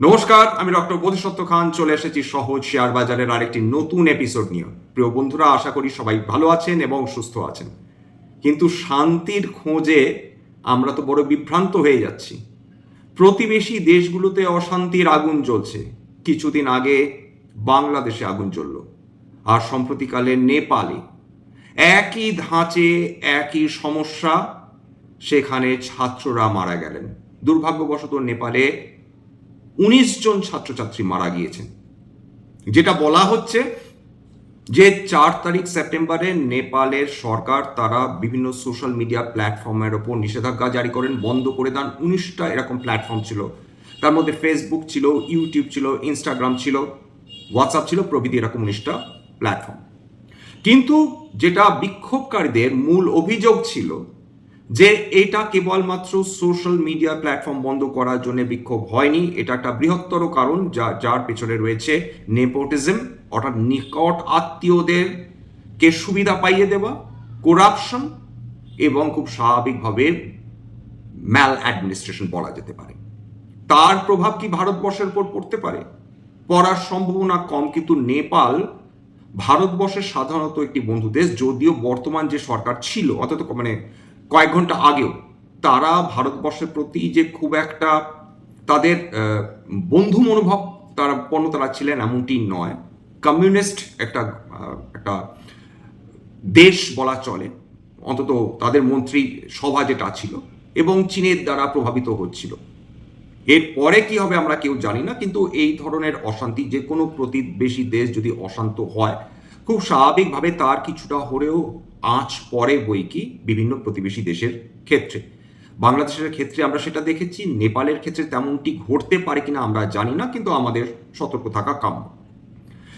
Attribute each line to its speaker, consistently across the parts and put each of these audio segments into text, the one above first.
Speaker 1: নমস্কার, আমি ডক্টর বোধিসত্ত্ব খান, চলে এসেছি সহজ শেয়ার বাজারের আরেকটি নতুন এপিসোড নিয়ে। প্রিয় বন্ধুরা, আশা করি সবাই ভালো আছেন এবং সুস্থ আছেন। কিন্তু শান্তির খোঁজে আমরা তো বড় বিভ্রান্ত হয়ে যাচ্ছি। প্রতিবেশী দেশগুলোতে অশান্তির আগুন জ্বলছে। কিছুদিন আগে বাংলাদেশে আগুন জ্বলল, আর সম্প্রতিকালে নেপালে। একই ধাঁচে একই সমস্যা, সেখানে ছাত্ররা মারা গেলেন। দুর্ভাগ্যবশত নেপালে উনিশ জন ছাত্রছাত্রী মারা গিয়েছেন। যেটা বলা হচ্ছে যে চার তারিখ সেপ্টেম্বরে নেপালের সরকার তারা বিভিন্ন সোশ্যাল মিডিয়া প্ল্যাটফর্মের ওপর নিষেধাজ্ঞা জারি করেন, বন্ধ করে দেন। উনিশটা এরকম প্ল্যাটফর্ম ছিল। তার মধ্যে ফেসবুক ছিল ইউটিউব ছিল ইনস্টাগ্রাম ছিল হোয়াটসঅ্যাপ ছিল, প্রভৃতি এরকম উনিশটা প্ল্যাটফর্ম। কিন্তু যেটা বিক্ষোভকারীদের মূল অভিযোগ ছিল যে এটা কেবলমাত্র সোশ্যাল মিডিয়া প্ল্যাটফর্ম বন্ধ করার জন্য বিক্ষোভ হয়নি, এটা একটা বৃহত্তর কারণ যা, যার পেছনে রয়েছে নেপোটিজম অর্থাৎ নিকট আত্মীয়দের কে সুবিধা পাইয়ে দেওয়া করাপশন এবং খুব স্বাভাবিকভাবে ম্যাল অ্যাডমিনিস্ট্রেশন বলা যেতে পারে। তার প্রভাব কি ভারতবর্ষের উপর পড়তে পারে? পড়ার সম্ভাবনা কম, কিন্তু নেপাল ভারতবর্ষের সাধারণত একটি বন্ধু দেশ, যদিও বর্তমান যে সরকার ছিল অন্তত মানে কয়েক ঘণ্টা আগেও তারা ভারতবর্ষের প্রতি যে খুব একটা তাদের বন্ধু মনোভাব তারা পণ্য তারা ছিলেন এমনটি নয়। কমিউনিস্ট একটা একটা দেশ বলা চলে। অন্তত তাদের মন্ত্রী সভা যেটা ছিল এবং চীনের দ্বারা প্রভাবিত হচ্ছিল। এরপরে কি হবে আমরা কেউ জানি না, কিন্তু এই ধরনের অশান্তি যে কোনো প্রতিবেশী দেশ যদি অশান্ত হয় খুব স্বাভাবিকভাবে তার কিছুটা হলেও আঁচ পড়ে বই কি বিভিন্ন প্রতিবেশী দেশের ক্ষেত্রে। বাংলাদেশের ক্ষেত্রে আমরা সেটা দেখেছি, নেপালের ক্ষেত্রে তেমনটি ঘটতে পারে কিনা আমরা জানি না, কিন্তু আমাদের সতর্ক থাকা কাম্য।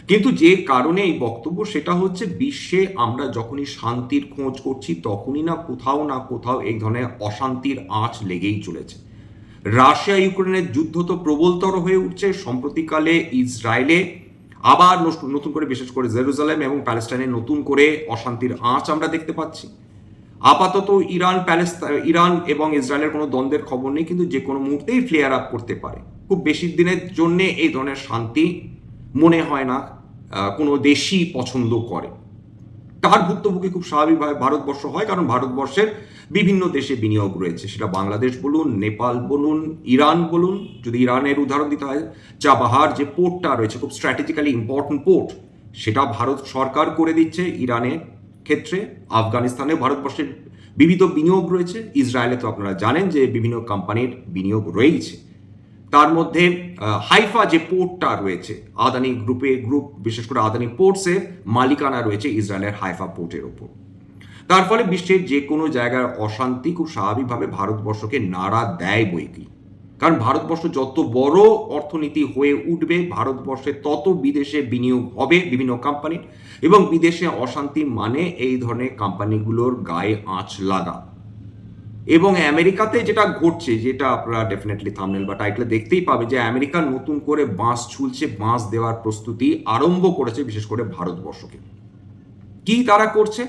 Speaker 1: কিন্তু যে কারণে এই বক্তব্য সেটা হচ্ছে বিশ্বে আমরা যখনই শান্তির খোঁজ করছি, তখনই না কোথাও না কোথাও এই ধরনের অশান্তির আঁচ লেগেই চলেছে। রাশিয়া ইউক্রেনের যুদ্ধ তো প্রবলতর হয়ে উঠছে। সম্প্রতিকালে ইসরায়েলে আবার নতুন করে বিশেষ করে জেরুজালেম এবং প্যালেস্টাইনে নতুন করে অশান্তির আঁচ আমরা দেখতে পাচ্ছি। আপাতত ইরান, প্যালেস্তা ইরান এবং ইসরায়েলের কোনো দ্বন্দ্বের খবর নেই, কিন্তু যে কোনো মুহূর্তেই ফ্লেয়ার আপ করতে পারে। খুব বেশি দিনের জন্যে এই ধরনের শান্তি মনে হয় না কোনো দেশই পছন্দ করে। তার ভুক্তভোগী খুব স্বাভাবিকভাবে ভারতবর্ষ হয়, কারণ ভারতবর্ষের বিভিন্ন দেশে বিনিয়োগ রয়েছে। সেটা বাংলাদেশ বলুন, নেপাল বলুন, ইরান বলুন, যদি ইরানের উদাহরণ দিতে হয় চাবাহার যে পোর্টটা রয়েছে, খুব স্ট্র্যাটেজিক্যালি ইম্পর্টেন্ট পোর্ট সেটা ভারত সরকার করে দিচ্ছে ইরানের ক্ষেত্রে। আফগানিস্তানে ভারতবর্ষের বিবিধ বিনিয়োগ রয়েছে। ইসরায়েলে তো আপনারা জানেন যে বিভিন্ন কোম্পানির বিনিয়োগ রয়েছে তার মধ্যে হাইফা যে পোর্টটা রয়েছে, আদানি গ্রুপে, গ্রুপ বিশেষ করে আদানি পোর্টসে মালিকানা রয়েছে ইসরায়েলের হাইফা পোর্টের ওপর। তার ফলে বিশ্বের যে কোনো জায়গার অশান্তি খুব স্বাভাবিকভাবে ভারতবর্ষকে নাড়া দেয় বই কি কারণ ভারতবর্ষ যত বড় অর্থনীতি হয়ে উঠবে, ভারতবর্ষে তত বিদেশে বিনিয়োগ হবে বিভিন্ন কোম্পানির এবং বিদেশে অশান্তি মানে এই ধরনের কোম্পানিগুলোর গায়ে আঁচ লাগা। এবং আমেরিকাতে যেটা ঘটছে, যেটা আপনারা ডেফিনেটলি থামনেল বা টাইটেলে দেখতেই পাবে যে আমেরিকা নতুন করে বাঁশ ছুলছে বাঁশ দেওয়ার প্রস্তুতি আরম্ভ করেছে বিশেষ করে ভারতবর্ষকে। কি তারা করছে?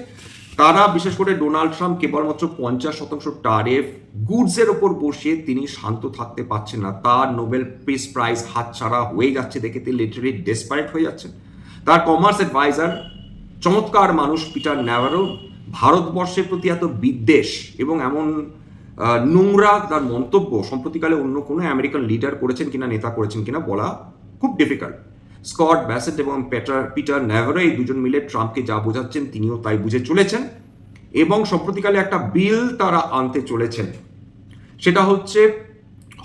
Speaker 1: তারা বিশেষ করে ডোনাল্ড ট্রাম্প কেবলমাত্র পঞ্চাশ শতাংশ টারেফ গুডসের ওপর বসিয়ে তিনি শান্ত থাকতে পারছেন না। তার নোবেল পিস প্রাইজ হাতছাড়া হয়ে যাচ্ছে দেখে তিনি লিটারি ডেসপারেট হয়ে যাচ্ছেন। তার কমার্স অ্যাডভাইজার চমৎকার মানুষ, পিটার ন্যাভারো ভারতবর্ষের প্রতি এত বিদ্বেষ এবং এমন নোংরা তার মন্তব্য সম্প্রতিকালে অন্য কোনো আমেরিকান লিডার করেছেন কিনা, নেতা করেছেন কিনা বলা খুব ডিফিকাল্ট স্কট, ব্যাসেট এবং পেটার, পিটার ন্যাভারো এই দুজন মিলে ট্রাম্পকে যা বোঝাচ্ছেন তিনিও তাই বুঝে চলেছেন এবং সম্প্রতিকালে একটা বিল তারা আনতে চলেছেন। সেটা হচ্ছে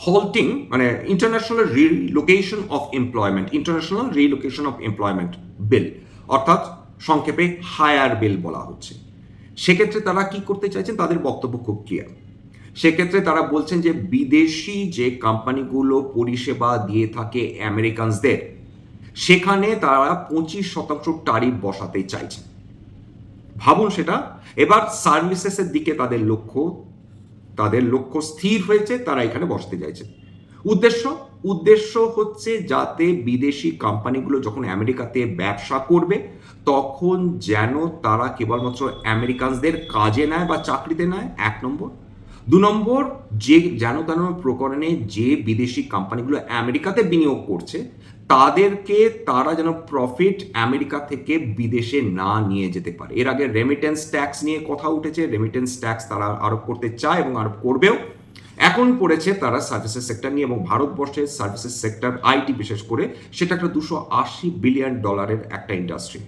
Speaker 1: হল্টিং মানে international relocation of employment international relocation of employment bill অর্থাৎ সংক্ষেপে হায়ার বিল বলা হচ্ছে। সেক্ষেত্রে তারা কি করতে চাইছেন? তাদের বক্তব্য খুব ক্লিয়ার সেক্ষেত্রে তারা বলছেন যে বিদেশি যে কোম্পানিগুলো পরিষেবা দিয়ে থাকে আমেরিকানসদের, সেখানে তারা পঁচিশ শতাংশ টারিফ বসাতে চাইছেন। ভাবুন সেটা। এবার সার্ভিসেসের দিকে তাদের লক্ষ্য তাদের লক্ষ্য স্থির হয়েছে, তারা এখানে বসতে চাইছে। উদ্দেশ্য উদ্দেশ্য হচ্ছে যাতে বিদেশি কোম্পানিগুলো যখন আমেরিকাতে ব্যবসা করবে তখন যেন তারা কেবলমাত্র আমেরিকানদের কাজে নেয় বা চাকরিতে নেয়? এক নম্বর। দু নম্বর, যে যেন তেন প্রকরণে যে বিদেশি কোম্পানিগুলো আমেরিকাতে বিনিয়োগ করছে, তাদেরকে তারা যেন প্রফিট আমেরিকা থেকে বিদেশে না নিয়ে যেতে পারে। এর আগে রেমিটেন্স ট্যাক্স নিয়ে কথা উঠেছে। রেমিটেন্স ট্যাক্স তারা আরোপ করতে চায় এবং আরোপ করবেও। এখন পড়েছে তারা সার্ভিসেস সেক্টর নিয়ে এবং ভারতবর্ষের সার্ভিসেস সেক্টর আইটি বিশেষ করে, সেটা একটা দুশো আশি বিলিয়ন ডলারের একটা ইন্ডাস্ট্রি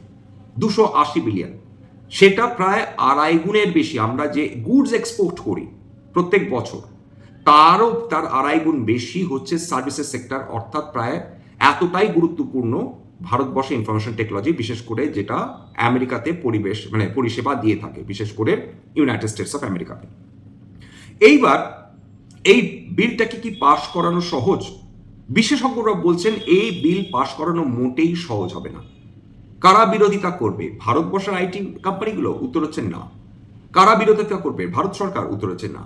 Speaker 1: দুশো আশি বিলিয়ন সেটা প্রায় আড়াই গুণের বেশি। আমরা যে গুডস এক্সপোর্ট করি প্রত্যেক বছর, তারও তার আড়াই গুণ বেশি হচ্ছে সার্ভিসেস সেক্টর অর্থাৎ প্রায় এতটাই গুরুত্বপূর্ণ ভারতবর্ষে ইনফরমেশন টেকনোলজি বিশেষ করে যেটা আমেরিকাতে পরিবেশ মানে পরিষেবা দিয়ে থাকে, বিশেষ করে ইউনাইটেড স্টেটস অফ আমেরিকাতে এইবার এই বিলটাকে কি পাশ করানো সহজ? বিশেষজ্ঞরা বলছেন এই বিল পাশ করানো মোটেই সহজ হবে না। কারা বিরোধিতা করবে? ভারতবর্ষের আইটি কোম্পানিগুলো উত্তর হচ্ছে না। কারা বিরোধিতা করবে? ভারত সরকার উত্তর হচ্ছে না।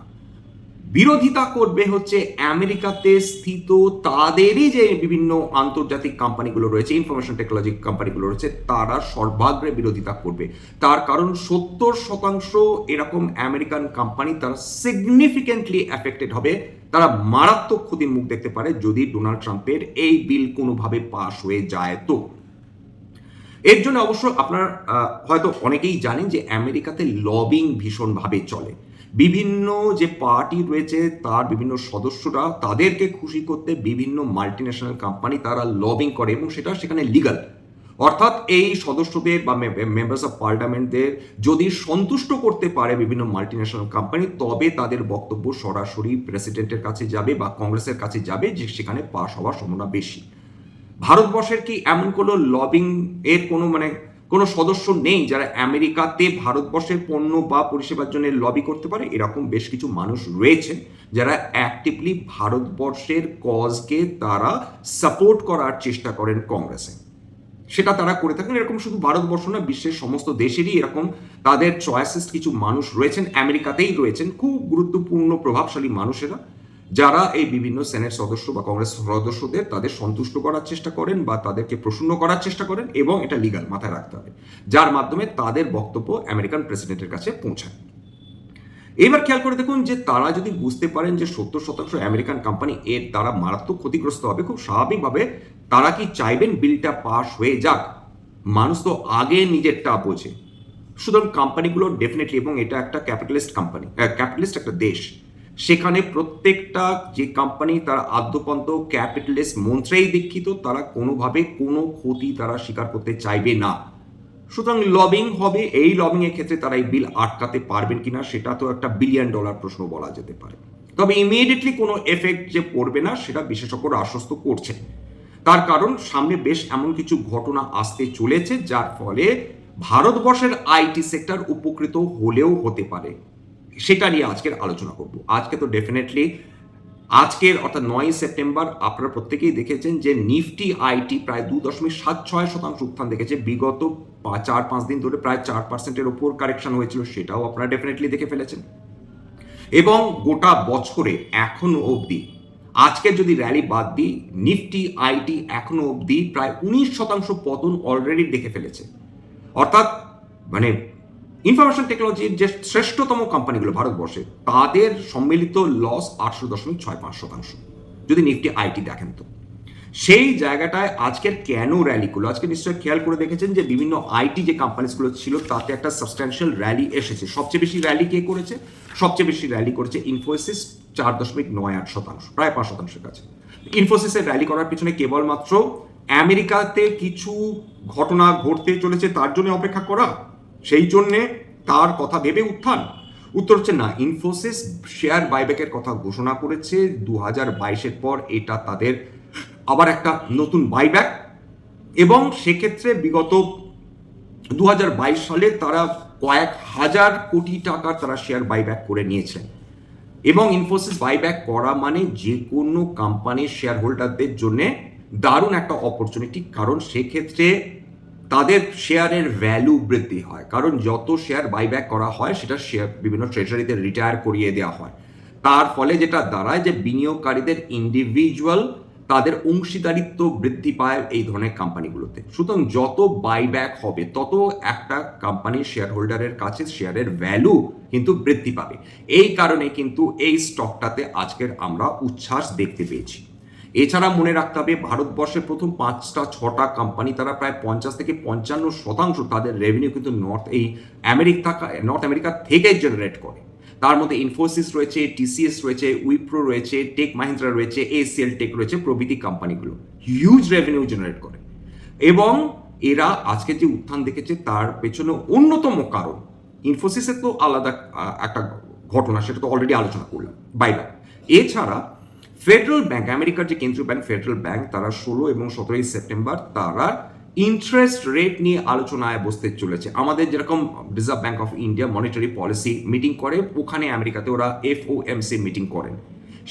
Speaker 1: বিরোধিতা করবে হচ্ছে আমেরিকাতে স্থিত তাদেরই যে বিভিন্ন আন্তর্জাতিক কোম্পানিগুলো রয়েছে ইনফরমেশন টেকনোলজি কোম্পানিগুলো রয়েছে, তারা সর্বাগ্রে বিরোধিতা করবে। তার কারণ সত্তর শতাংশ এরকম আমেরিকান কোম্পানি তারা সিগনিফিকেন্টলি অ্যাফেক্টেড হবে। তারা মারাত্মক ক্ষতির মুখ দেখতে পারে যদি ডোনাল্ড ট্রাম্পের এই বিল কোনোভাবে পাশ হয়ে যায় তো। এর জন্য অবশ্য আপনার হয়তো অনেকেই জানেন যে আমেরিকাতে লবিং ভীষণভাবে চলে। বিভিন্ন যে পার্টি রয়েছে, তার বিভিন্ন সদস্যরা তাদেরকে খুশি করতে বিভিন্ন মাল্টিন্যাশনাল কোম্পানি তারা লবিং করে এবং সেটা সেখানে লিগাল অর্থাৎ এই সদস্যদের বা মেম্বার্স অফ পার্লামেন্টদের যদি সন্তুষ্ট করতে পারে বিভিন্ন মাল্টিন্যাশনাল কোম্পানি তবে তাদের বক্তব্য সরাসরি প্রেসিডেন্টের কাছে যাবে বা কংগ্রেসের কাছে যাবে যে সেখানে পাশ হওয়ার সম্ভাবনা বেশি। ভারতবর্ষের কি এমন কোনো লবিং এর কোনো মানে কোনো সদস্য নেই যারা আমেরিকাতে ভারতবর্ষের পণ্য বা পরিষেবার জন্য লবি করতে পারে? এরকম বেশ কিছু মানুষ রয়েছে যারা অ্যাক্টিভলি ভারতবর্ষের কজকে তারা সাপোর্ট করার চেষ্টা করেন কংগ্রেসে সেটা তারা করে থাকেন। এরকম শুধু ভারতবর্ষ না, বিশ্বের সমস্ত দেশেরই এরকম তাদের চয়েসেস কিছু মানুষ রয়েছেন, আমেরিকাতেই রয়েছেন। খুব গুরুত্বপূর্ণ, প্রভাবশালী মানুষেরা। যারা এই বিভিন্ন সেনেট সদস্য বা কংগ্রেস সদস্যদের তাদের সন্তুষ্ট করার চেষ্টা করেন বা তাদেরকে প্রসন্ন করার চেষ্টা করেন এবং এটা লিগাল মাথায় রাখতে হবে। যার মাধ্যমে তাদের বক্তব্য আমেরিকান প্রেসিডেন্টের কাছে পৌঁছায়। এবার খেয়াল করে দেখুন যে তারা যদি বুঝতে পারেন যে সত্তর শতাংশ আমেরিকান কোম্পানি এর দ্বারা মারাত্মক ক্ষতিগ্রস্ত হবে, খুব স্বাভাবিকভাবে তারা কি চাইবেন বিলটা পাস হয়ে যাক? মানুষ তো আগে নিজেরটা বোঝে। সুতরাং কোম্পানিগুলো ডেফিনেটলি এবং এটা একটা ক্যাপিটালিস্ট কোম্পানি ক্যাপিটালিস্ট একটা দেশ। সেখানে প্রত্যেকটা যে কোম্পানি তারা আদ্যপন্ত ক্যাপিটালিস্ট মন্ত্রেই দীক্ষিত, তারা কোনোভাবে কোনো ক্ষতি তারা স্বীকার করতে চাইবে না। সুতরাং লবিং হবে, এই লবিং এর ক্ষেত্রে তারা এই বিল আটকাতে পারবেন কিনা, সেটা তো একটা বিলিয়ন ডলার প্রশ্ন বলা যেতে পারে। তবে ইমিডিয়েটলি কোনো এফেক্ট যে পড়বে না, সেটা বিশেষজ্ঞরা আশ্বস্ত করছে তার কারণ, সামনে বেশ এমন কিছু ঘটনা আসতে চলেছে, যার ফলে ভারতবর্ষের আইটি সেক্টর উপকৃত হলেও হতে পারে। সেটা নিয়ে আজকের আলোচনা করব। আজকে তো ডেফিনেটলি আজকের অর্থাৎ নয় সেপ্টেম্বর আপনারা প্রত্যেকেই দেখেছেন যে নিফটি আইটি প্রায় দু দশমিক সাত ছয় শতাংশ উত্থান দেখেছে। বিগত চার পাঁচ দিন ধরে প্রায় চার পার্সেন্টের ওপর কারেকশন হয়েছিল, সেটাও আপনারা ডেফিনেটলি দেখে ফেলেছেন। এবং গোটা বছরে এখনও অবধি, আজকে যদি র্যালি বাদ দিই, নিফটি আইটি এখনও অবধি প্রায় উনিশ শতাংশ পতন অলরেডি দেখে ফেলেছে। অর্থাৎ মানে ইনফরমেশন টেকনোলজির যে শ্রেষ্ঠতম কোম্পানিগুলো ভারতবর্ষে, তাদের সম্মিলিত লস আটশো দশমিক ছয় পাঁচ শতাংশ। যদি নিফটি আইটি দেখেন তো। সেই জায়গাটায় আজকের কেন র্যালিগুলো আজকে নিশ্চয়ই খেয়াল করে দেখেছেন যে বিভিন্ন আইটি যে কোম্পানিসগুলো ছিল, তাতে একটা সাবস্ট্যান্সিয়াল র্যালি এসেছে। সবচেয়ে বেশি র্যালি কে করেছে? সবচেয়ে বেশি র্যালি করেছে ইনফোসিস চার দশমিক নয় আট শতাংশ, প্রায় পাঁচ শতাংশের কাছে। ইনফোসিসের র্যালি করার পিছনে কেবলমাত্র আমেরিকাতে কিছু ঘটনা ঘটতে চলেছে, তার জন্য অপেক্ষা করা? সেই জন্যে তার কথা ভেবে উত্থান। উত্তর হচ্ছে, না ইনফোসিস শেয়ার বাইব্যাকের কথা ঘোষণা করেছে দু হাজার বাইশের পর। এটা তাদের আবার একটা নতুন বাইব্যাক এবং সেক্ষেত্রে বিগত দু হাজার বাইশ সালে তারা কয়েক হাজার কোটি টাকার তারা শেয়ার বাইব্যাক করে নিয়েছেন এবং ইনফোসিস বাইব্যাক করা মানে যে কোনো কোম্পানির শেয়ার হোল্ডারদের জন্যে দারুণ একটা অপরচুনিটি কারণ সেক্ষেত্রে তাদের শেয়ারের ভ্যালু বৃদ্ধি হয়। কারণ যত শেয়ার বাইব্যাক করা হয়, সেটা শেয়ার বিভিন্ন ট্রেজারিতে রিটায়ার করিয়ে দেওয়া হয়। তার ফলে যেটা দাঁড়ায় যে বিনিয়োগকারীদের ইন্ডিভিজুয়াল তাদের অংশীদারিত্ব বৃদ্ধি পায় এই ধরনের কোম্পানিগুলোতে সুতরাং যত বাইব্যাক হবে, তত একটা কোম্পানির শেয়ার হোল্ডারের কাছে শেয়ারের ভ্যালু কিন্তু বৃদ্ধি পাবে। এই কারণে কিন্তু এই স্টকটাতে আজকের আমরা উচ্ছ্বাস দেখতে পেয়েছি। এছাড়া মনে রাখতে হবে ভারতবর্ষের প্রথম পাঁচটা, ছটা কোম্পানি তারা প্রায় পঞ্চাশ থেকে পঞ্চান্ন শতাংশ তাদের রেভিনিউ কিন্তু নর্থ এই আমেরিকা নর্থ আমেরিকা থেকে জেনারেট করে। তার মধ্যে ইনফোসিস রয়েছে টিসিএস রয়েছে উইপ্রো রয়েছে টেক মাহিন্দ্রা রয়েছে এসিএল টেক রয়েছে, প্রভৃতি কোম্পানিগুলো হিউজ রেভিনিউ জেনারেট করে। এবং এরা আজকে যে উত্থান দেখেছে, তার পেছনে অন্যতম কারণ ইনফোসিসের তো আলাদা একটা ঘটনা, সেটা তো অলরেডি আলোচনা করলাম বাইরে এছাড়া ফেডারেল ব্যাংক আমেরিকার যে কেন্দ্রীয় ব্যাংক ফেডারেল ব্যাংক তারা ষোলো এবং সতেরোই সেপ্টেম্বর তারা ইন্টারেস্ট রেট নিয়ে আলোচনায় বসতে চলেছে। আমাদের যেরকম Reserve Bank of India monetary policy meeting করে, ওখানে আমেরিকাতে ওরা এফ ও এমসি মিটিং করেন।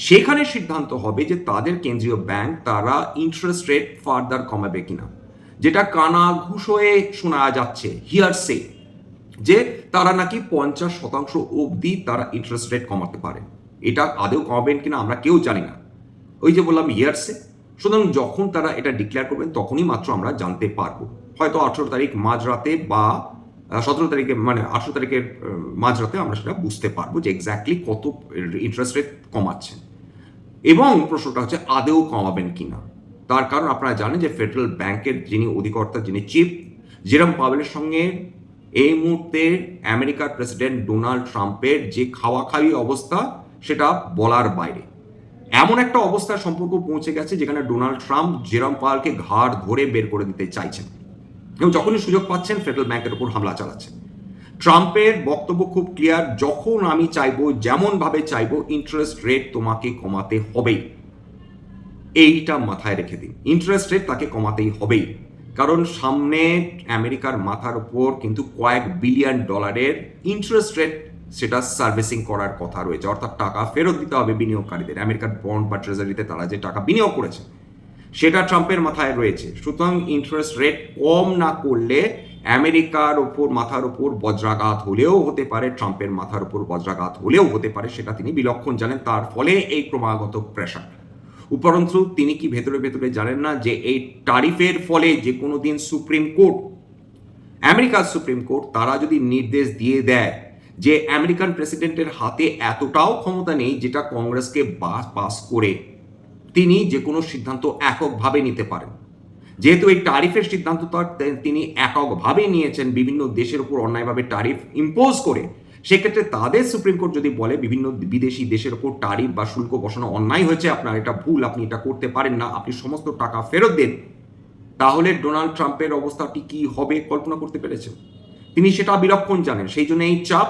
Speaker 1: সেখানে সিদ্ধান্ত হবে যে তাদের কেন্দ্রীয় ব্যাংক তারা ইন্টারেস্ট রেট ফার্দার কমাবে কিনা। যেটা কানা ঘুষ হয়ে শোনা যাচ্ছে হিয়ার সে যে তারা নাকি পঞ্চাশ শতাংশ অবধি তারা ইন্টারেস্ট রেট কমাতে পারে। এটা আদৌ কমাবেন কিনা আমরা কেউ জানি না। ওই যে বললাম ইয়ার্সে সুতরাং যখন তারা এটা ডিক্লেয়ার করবেন, তখনই মাত্র আমরা জানতে পারব। হয়তো আঠেরো তারিখ মাঝরাতে বা সতেরো তারিখে মানে আঠেরো তারিখের মাঝরাতে আমরা সেটা বুঝতে পারব যে এক্স্যাক্টলি কত ইন্টারেস্ট রেট কমাচ্ছেন। এবং প্রশ্নটা হচ্ছে, আদেও কমাবেন কিনা? তার কারণ আপনারা জানেন যে ফেডারেল ব্যাংকের যিনি অধিকর্তা, যিনি চিফ জেরম পাওয়েলের সঙ্গে এই মুহূর্তে আমেরিকার প্রেসিডেন্ট ডোনাল্ড ট্রাম্পের যে খাওয়া খাওয়ি অবস্থা, সেটা বলার বাইরে। এমন একটা অবস্থার সম্পর্ক পৌঁছে গেছে যেখানে ডোনাল্ড ট্রাম্প জেরম পাওয়েলকে ঘাড় ধরে বের করে দিতে চাইছেন। এবং যখনই সুযোগ পাচ্ছেন, ফেডারেল ব্যাংকের উপর হামলা চালাচ্ছেন। ট্রাম্পের বক্তব্য খুব ক্লিয়ার, যখন আমি চাইব যেমন ভাবে চাইব ইন্টারেস্ট রেট তোমাকে কমাতে হবেই। এইটা মাথায় রেখে দিন। ইন্টারেস্ট রেট তাকে কমাতেই হবেই। কারণ সামনে আমেরিকার মাথার উপর কিন্তু কয়েক বিলিয়ন ডলারের ইন্টারেস্ট রেট সেটা সার্ভিসিং করার কথা রয়েছে। অর্থাৎ টাকা ফেরত দিতে হবে বিনিয়োগকারীদের। আমেরিকার বন্ড বা ট্রেজারিতে তারা যে টাকা বিনিয়োগ করেছে, সেটা ট্রাম্পের মাথায় রয়েছে। সুতরাং ইন্টারেস্ট রেট কম না করলে আমেরিকার ওপর, মাথার উপর বজ্রাঘাত হলেও হতে পারে ট্রাম্পের মাথার উপর বজ্রাঘাত হলেও হতে পারে, সেটা তিনি বিলক্ষণ জানেন। তার ফলে এই ক্রমাগত প্রেশার উপরন্তু, তিনি কি ভেতরে ভেতরে জানেন না যে এই টারিফের ফলে যে কোনো দিন সুপ্রিম কোর্ট আমেরিকার সুপ্রিম কোর্ট তারা যদি নির্দেশ দিয়ে দেয় যে আমেরিকান প্রেসিডেন্টের হাতে এতটাও ক্ষমতা নেই যেটা কংগ্রেসকে বাস পাস করে তিনি যে কোনো সিদ্ধান্ত এককভাবে নিতে পারেন। যেহেতু এই টারিফের সিদ্ধান্ত তিনি এককভাবে নিয়েছেন বিভিন্ন দেশের উপর অন্যায়ভাবে টারিফ ইম্পোজ করে, সেক্ষেত্রে তাদের সুপ্রিম কোর্ট যদি বলে বিভিন্ন বিদেশি দেশের উপর টারিফ বা শুল্ক বসানো অন্যায় হয়েছে, আপনার এটা ভুল, আপনি এটা করতে পারেন না, আপনি সমস্ত টাকা ফেরত দেন, তাহলে ডোনাল্ড ট্রাম্পের অবস্থাটি কি হবে কল্পনা করতে পেরেছেন? তিনি সেটা বিলক্ষণ জানেন, সেই জন্য এই চাপ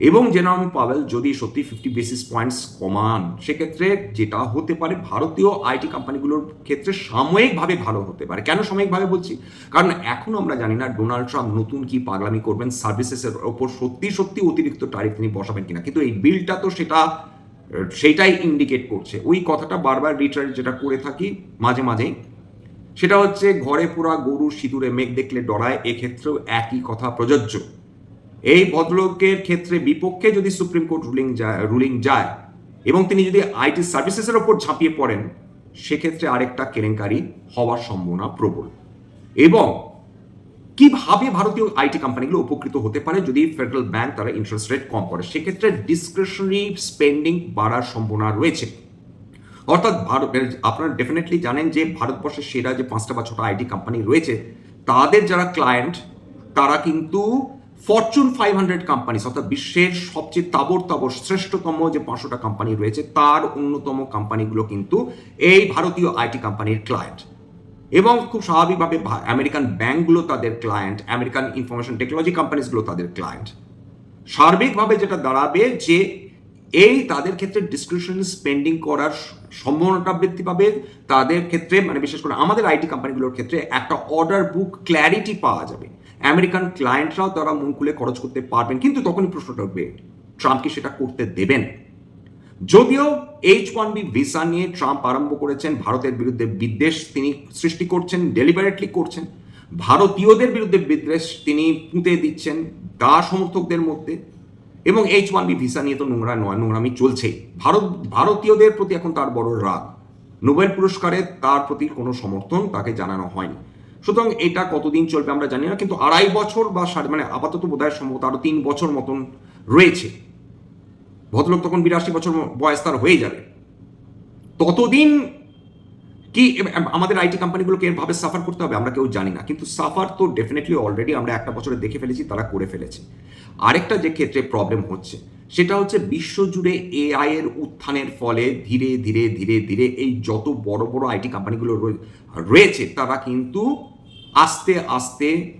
Speaker 1: এবং জেনারেল পাওয়েল যদি সত্যি ফিফটি বেসিস পয়েন্টস কমান, সেক্ষেত্রে যেটা হতে পারে ভারতীয় আইটি কোম্পানিগুলোর ক্ষেত্রে সাময়িকভাবে ভালো হতে পারে। কেন সাময়িকভাবে বলছি? কারণ এখন আমরা জানি না ডোনাল্ড ট্রাম্প নতুন কি পাগলামি করবেন সার্ভিসেসের ওপর সত্যি সত্যি অতিরিক্ত টারিফ তিনি বসাবেন কিনা। কিন্তু এই বিলটা তো সেটা, সেটাই ইন্ডিকেট করছে। ওই কথাটা বারবার রিটার্ন যেটা করে থাকি মাঝে মাঝেই, সেটা হচ্ছে ঘরে পোড়া গরু সিঁদুরে মেঘ দেখলে ডরায়, এক্ষেত্রেও একই কথা প্রযোজ্য। এই ভদ্রলোকের ক্ষেত্রে বিপক্ষে যদি সুপ্রিম কোর্ট রুলিং যায় রুলিং যায়, এবং তিনি যদি আইটি সার্ভিসেসের ওপর ঝাঁপিয়ে পড়েন, সেক্ষেত্রে আরেকটা কেলেঙ্কারি হওয়ার সম্ভাবনা প্রবল। এবং কীভাবে ভারতীয় আইটি কোম্পানিগুলো উপকৃত হতে পারে যদি ফেডারেল ব্যাংক তারা ইন্টারেস্ট রেট কম করে? সেক্ষেত্রে ডিসক্রিপশনারি স্পেন্ডিং বাড়ার সম্ভাবনা রয়েছে। অর্থাৎ ভারত আপনারা ডেফিনেটলি জানেন যে ভারতবর্ষের সেরা যে পাঁচটা বা ছটা আইটি কোম্পানি রয়েছে, তাদের যারা ক্লায়েন্ট তারা কিন্তু ফরচুন ফাইভ হান্ড্রেড কোম্পানি অর্থাৎ বিশ্বের সবচেয়ে তাবর তাবর শ্রেষ্ঠতম যে পাঁচশোটা কোম্পানি রয়েছে, তার অন্যতম কোম্পানিগুলো কিন্তু এই ভারতীয় আইটি কোম্পানির ক্লায়েন্ট এবং খুব স্বাভাবিকভাবে আমেরিকান ব্যাংকগুলো তাদের ক্লায়েন্ট আমেরিকান ইনফরমেশন টেকনোলজি কোম্পানিজগুলো তাদের ক্লায়েন্ট সার্বিকভাবে যেটা দাঁড়াবে যে এই তাদের ক্ষেত্রে ডিসক্রিপশন স্পেন্ডিং করার সম্ভাবনাটা বৃদ্ধি পাবে। তাদের ক্ষেত্রে মানে বিশেষ করে আমাদের আইটি কোম্পানিগুলোর ক্ষেত্রে একটা অর্ডার বুক ক্ল্যারিটি পাওয়া যাবে। আমেরিকান ক্লায়েন্টরাও তারা মন খুলে খরচ করতে পারবেন, কিন্তু তখনই প্রশ্নটা উঠবে, ট্রাম্প কি সেটা করতে দেবেন? যদিও এইচ ওয়ান বি ভিসা নিয়ে ট্রাম্প আরম্ভ করেছেন, ভারতের বিরুদ্ধে বিদ্বেষ তিনি সৃষ্টি করছেন ডেলিভারেটলি করছেন, ভারতীয়দের বিরুদ্ধে বিদ্বেষ তিনি পুঁতে দিচ্ছেন দা সমর্থকদের মধ্যে, এবং এইচ ওয়ান বি ভিসা নিয়ে তো নোংরা নয়, নোংরামি চলছেই। ভারত, ভারতীয়দের প্রতি এখন তার বড় রাগ। নোবেল পুরস্কারে তার প্রতি কোনো সমর্থন তাকে জানানো হয়নি। সুতরাং এটা কতদিন চলবে আমরা জানি না, কিন্তু আড়াই বছর বা সাড়ে মানে আপাতত বোধহয় সম্ভবত আরও তিন বছর মতন রয়েছে। ভদ্রলোক তখন বিরাশি বছর বয়স তার হয়ে যাবে। ততদিন কি, আমাদের আইটি কোম্পানিগুলোকে এভাবে সাফার করতে হবে, আমরা কেউ জানি না। কিন্তু সাফার তো ডেফিনেটলি অলরেডি আমরা একটা বছরে দেখে ফেলেছি, তারা করে ফেলেছে। আরেকটা যে ক্ষেত্রে প্রবলেম হচ্ছে, সেটা হচ্ছে বিশ্বজুড়ে এআই এর উত্থানের ফলে ধীরে ধীরে ধীরে ধীরে এই যত বড় বড় আইটি কোম্পানিগুলো রয়ে- রয়েছে, তারা কিন্তু আস্তে আস্তে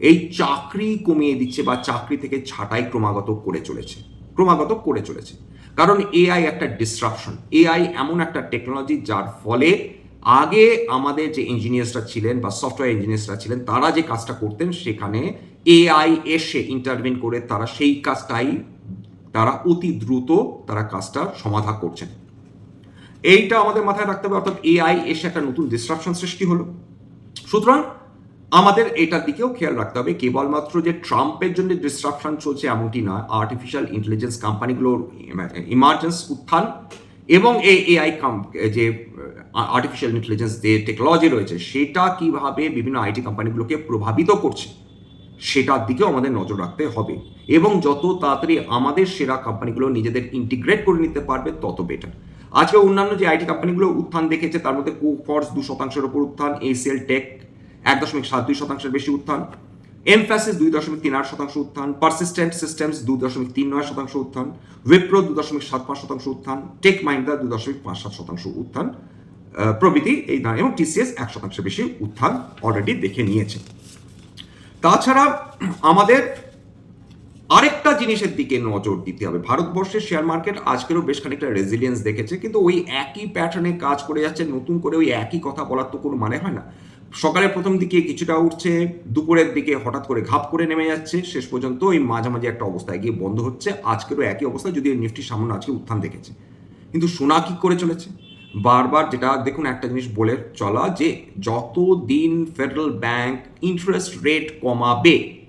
Speaker 1: এই চাকরি কমিয়ে দিচ্ছে বা চাকরি থেকে ছাঁটাই ক্রমাগত করে চলেছে, ক্রমাগত করে চলেছে। কারণ এআই একটা ডিসরাপশন এআই এমন একটা টেকনোলজি যার ফলে আগে আমাদের যে ইঞ্জিনিয়ার্সরা ছিলেন বা সফটওয়্যার ইঞ্জিনিয়ার্সরা ছিলেন, তারা যে কাজটা করতেন সেখানে এআই এসে ইন্টারভিন করে তারা সেই কাজটাই তারা অতি দ্রুত তারা কাজটা সমাধা করছেন। এইটা আমাদের মাথায় রাখতে হবে, অর্থাৎ এআই এসে একটা নতুন ডিসরাপশন সৃষ্টি হলো। সুতরাং আমাদের এটার দিকেও খেয়াল রাখতে হবে, কেবলমাত্র যে ট্রাম্পের জন্য ডিসরাপশন চলছে এমনটি নয়। আর্টিফিশিয়াল ইন্টেলিজেন্স কোম্পানিগুলোর ইমার্জেন্স উত্থান এবং এই এআই যে আর্টিফিশিয়াল ইন্টেলিজেন্স যে টেকনোলজি রয়েছে, সেটা কীভাবে বিভিন্ন আইটি কোম্পানিগুলোকে প্রভাবিত করছে, সেটার দিকেও আমাদের নজর রাখতে হবে। এবং যত তাড়াতাড়ি আমাদের সেরা কোম্পানিগুলো নিজেদের ইন্টিগ্রেট করে নিতে পারবে, তত বেটার আজকে অন্যান্য যে আইটি কোম্পানিগুলো উত্থান দেখেছে, তার মধ্যে কোফর্স দু শতাংশের উপর উত্থান এসিএল টেক এক দশমিক সাত দুই শতাংশের বেশি উত্থান এমফ্যাসিস দুই দশমিক তিন আট শতাংশ উত্থান পারসিস্টেন্ট সিস্টেমস দুই দশমিক তিন নয় শতাংশ উত্থান উইপ্রো দু দশমিক সাত পাঁচ শতাংশ উত্থান টেক মাইন্ডা দুই দশমিক পাঁচ সাত শতাংশ উত্থান প্রভৃতি এই দাম এবং টিসিএস এক শতাংশের বেশি উত্থান অলরেডি দেখে নিয়েছে। তাছাড়া আমাদের আরেকটা জিনিসের দিকে নজর দিতে হবে। ভারতবর্ষের শেয়ার মার্কেট আজকেরও বেশ খানিকটা রেজিলিয়েন্স দেখেছে, কিন্তু ওই একই প্যাটার্নে কাজ করে যাচ্ছে, নতুন করে ওই একই কথা বলার তো কোনো মানে হয় না। সকালের প্রথম দিকে কিছুটা উঠছে, দুপুরের দিকে হঠাৎ করে ঘাপ করে নেমে যাচ্ছে, শেষ পর্যন্ত ওই মাঝামাঝি একটা অবস্থায় গিয়ে বন্ধ হচ্ছে, আজকেরও একই অবস্থা যদি নিফটির সামনে আজকে উত্থান দেখেছে। কিন্তু সোনা কি করে চলেছে? বারবার যেটা, দেখুন একটা জিনিস বলে চলা যে যত দিন ফেডারেল ব্যাংক ইন্টারেস্ট রেট কমাবে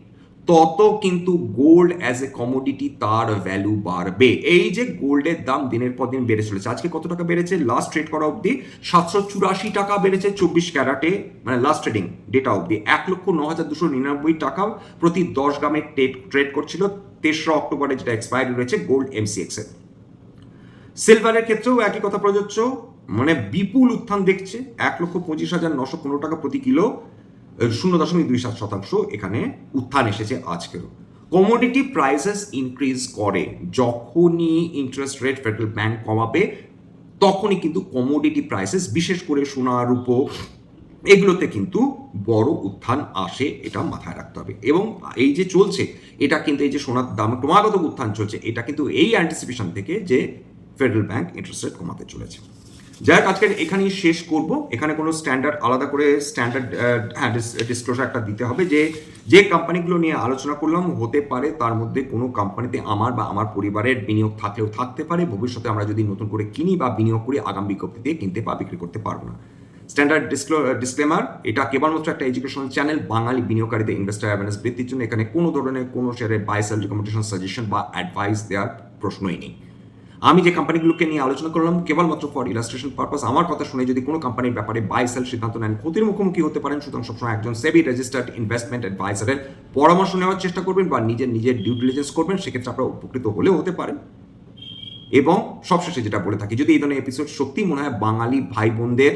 Speaker 1: তত কিন্তু গোল্ড অ্যাজ এ কমোডিটি তার ভ্যালু বাড়বে। এই যে গোল্ডের দাম দিনের পর দিন বেড়ে চলেছে। আজকে কত টাকা বেড়েছে? লাস্ট ট্রেড করা অবধি সাতশো চুরাশি টাকা বেড়েছে চব্বিশ ক্যারাটে মানে লাস্ট ট্রেডিং ডেটা অবধি। এক লক্ষ ন হাজার দুশো নিরানব্বই টাকা প্রতি দশ গ্রামে ট্রেড করছিল। তেসরা অক্টোবরে যেটা এক্সপায়ারি রয়েছে গোল্ড এমসিএক্স এর। সিলভারের ক্ষেত্রেও একই কথা প্রযোজ্য। মানে বিপুল উত্থান দেখছে। এক লক্ষ পঁচিশ হাজার নশো পনেরো টাকা প্রতি কিলো। শূন্য দশমিক দুই সাত শতাংশ এখানে উত্থান এসেছে আজকেরও। কমোডিটি প্রাইসেস ইনক্রিজ করে। যখনই ইন্টারেস্ট রেট ফেডারেল ব্যাংক কমাবে, তখনই কিন্তু কমোডিটি প্রাইসেস বিশেষ করে সোনা রূপো এগুলোতে কিন্তু বড় উত্থান আসে, এটা মাথায় রাখতে হবে। এবং এই যে চলছে, এটা কিন্তু এই যে সোনার দাম ক্রমাগত উত্থান চলছে, এটা কিন্তু এই অ্যান্টিসিপেশন থেকে যে ফেডারেল ব্যাংক ইন্টারেস্ট রেট কমাতে চলেছে। যাই আজকে এখানেই শেষ করব। এখানে কোনো স্ট্যান্ডার্ড আলাদা করে স্ট্যান্ডার্ড হ্যাঁ ডিসক্লোজার একটা দিতে হবে যে যে কোম্পানিগুলো নিয়ে আলোচনা করলাম, হতে পারে তার মধ্যে কোনো কোম্পানিতে আমার বা আমার পরিবারের বিনিয়োগ থাকলেও থাকতে পারে। ভবিষ্যতে আমরা যদি নতুন করে কিনি বা বিনিয়োগ করি, আগাম বিজ্ঞপ্তিতে কিনতে বা বিক্রি করতে পারব না। স্ট্যান্ডার্ড ডিসক্লেমার এটা কেবলমাত্র একটা এডুকেশনাল চ্যানেল বাঙালি বিনিয়োগকারীদের ইনভেস্টার অ্যাওয়ারনেস বৃদ্ধির জন্য। এখানে কোনো ধরনের কোনো শেয়ারের বাই সেল রিকমেন্ডেশন সাজেশন বা অ্যাডভাইস দেওয়ার প্রশ্নই নেই। আমি যে কোম্পানিগুলোকে নিয়ে আলোচনা করলাম, কেবলমাত্র ফর ইলাস্ট্রেশন পারপাস আমার কথা শুনে যদি কোনো কোম্পানির ব্যাপারে বাই সেল সিদ্ধান্ত নেন, ক্ষতির মুখোমুখি হতে পারেন। সুতরাং সবসময় একজন সেবি রেজিস্টার্ড ইনভেস্টমেন্ট অ্যাডভাইসারের পরামর্শ নেওয়ার চেষ্টা করবেন বা নিজের নিজের ডিউ ডিলিজেন্স করবেন, সেক্ষেত্রে আপনারা উপকৃত হলেও হতে পারেন। এবং সবশেষে যেটা বলে থাকি, যদি এই ধরনের এপিসোড সত্যি মনে হয় বাঙালি ভাই বোনদের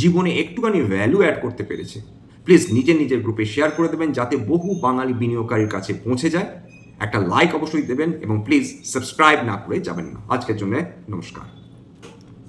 Speaker 1: জীবনে একটুখানি ভ্যালু অ্যাড করতে পেরেছে প্লিজ নিজের নিজের গ্রুপে শেয়ার করে দেবেন, যাতে বহু বাঙালি বিনিয়োগকারীর কাছে পৌঁছে যায়। একটা লাইক অবশ্যই দেবেন এবং প্লিজ সাবস্ক্রাইব না করে যাবেন না। আজকের জন্য নমস্কার।